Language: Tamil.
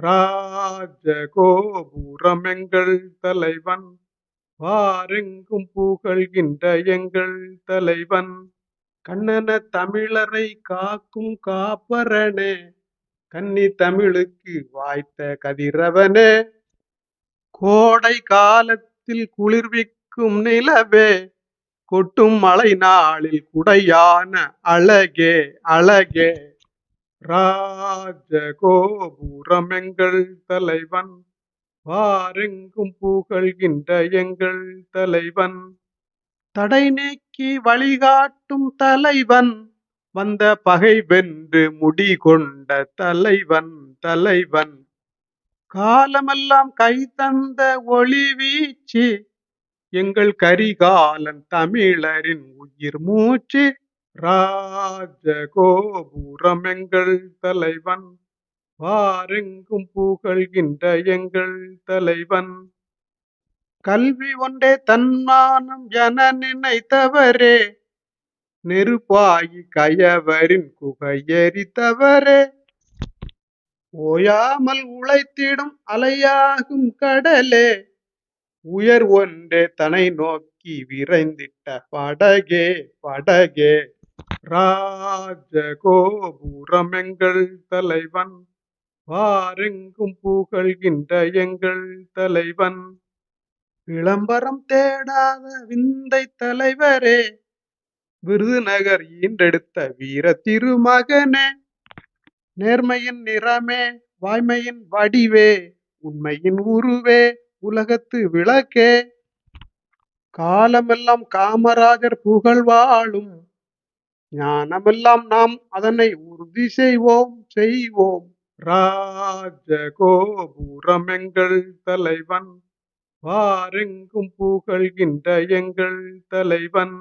ராஜகோபுரம் எங்கள் தலைவன் வாரெங்கும் புகழ்கின்ற எங்கள் தலைவன். கண்ணன தமிழரை காக்கும் காப்பரனே கன்னி தமிழுக்கு வாய்த்த கதிரவனே. கோடை காலத்தில் குளிர்விக்கும் நிலவே கொட்டும் மழை நாளில் குடையான அழகே அழகே. ராஜகோபுரம் எங்கள் தலைவன் வாரெங்கும் புகழ்கின்ற எங்கள் தலைவன். தடை நீக்கி வழிகாட்டும் தலைவன் வந்த பகை வென்று முடிகொண்ட தலைவன் தலைவன். காலமெல்லாம் கை தந்த ஒளி வீச்சு எங்கள் கரிகாலன் தமிழரின் உயிர் மூச்சு. ராஜகோபுரம் எங்கள் தலைவன் வாரெங்கும் புகழ்கின்ற எங்கள் தலைவன். கல்வி ஒன்றே தன்மானம் என நினைத்தவரே நெருப்பாயி கயவரின் குகையெறித்தவரே. ஓயாமல் உழைத்திடும் அலையாகும் கடலே உயர் ஒன்றே தனை நோக்கி விரைந்திட்ட படகே படகே. ராஜகோபுரம் எங்கள் தலைவன் வாரெங்கும் புகழ்கின்ற எங்கள் தலைவன். விளம்பரம் தேடாத விந்தை தலைவரே விருதுநகர் ஈன்றெடுத்த வீர திருமகனே. நேர்மையின் நிறமே வாய்மையின் வடிவே உண்மையின் உருவே உலகத்து விளக்கே. காலமெல்லாம் காமராஜர் புகழ் வாழும் ஞானமெல்லாம் நாம் அதனை உறுதி செய்வோம் செய்வோம். ராஜகோபுரம் எங்கள் தலைவன் வாரெங்கும் புகழ்கின்ற எங்கள் தலைவன்.